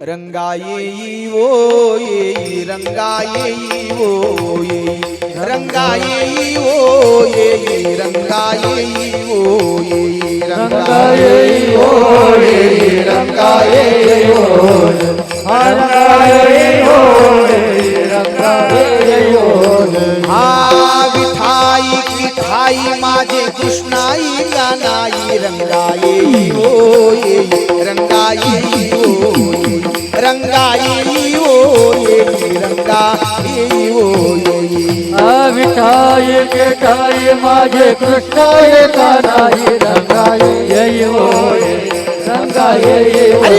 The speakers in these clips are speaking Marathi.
રંગાયે ઓ એ રંગાયે ઓ એ રંગાયે ઓ એ રંગાયે ઓ એ રંગાયે ઓ એ રંગાયે ઓ રંગાયે ઓ રંગાયે ઓ આ વિથાઈ વિથાઈ માજે કૃષ્ણાઈ ગાનાઈ રંગાયે ઓ એ विठाई विठाई माझे कृष्णाय कानाई येई रंगाय येई होय.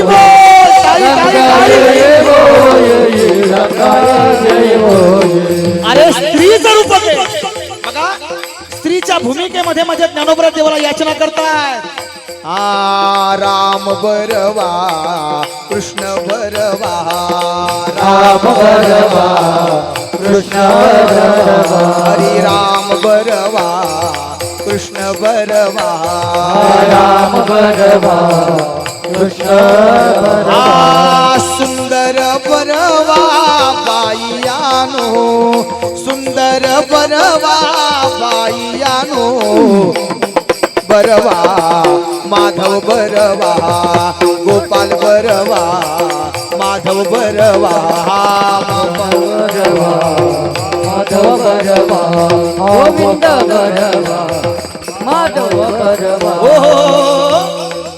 अरे स्त्रीचं रूप बघा स्त्रीच्या भूमिकेमध्ये माझ्या ज्ञानोबरा देवाला याचना करतायत हा राम बरवा कृष्ण बरवा राम बरवा कृष्ण बरवा हरी राम बरवा कृष्ण बरवा राम बरवा कृष्ण सुंदर बरवा बाईयानो सुंदर बरवा बाईयानो बरवा माधव बरवा गोपाल बरवा माधव बरवा बरवा माधव बरवा गोविंद बरवा माधव बरवा ओ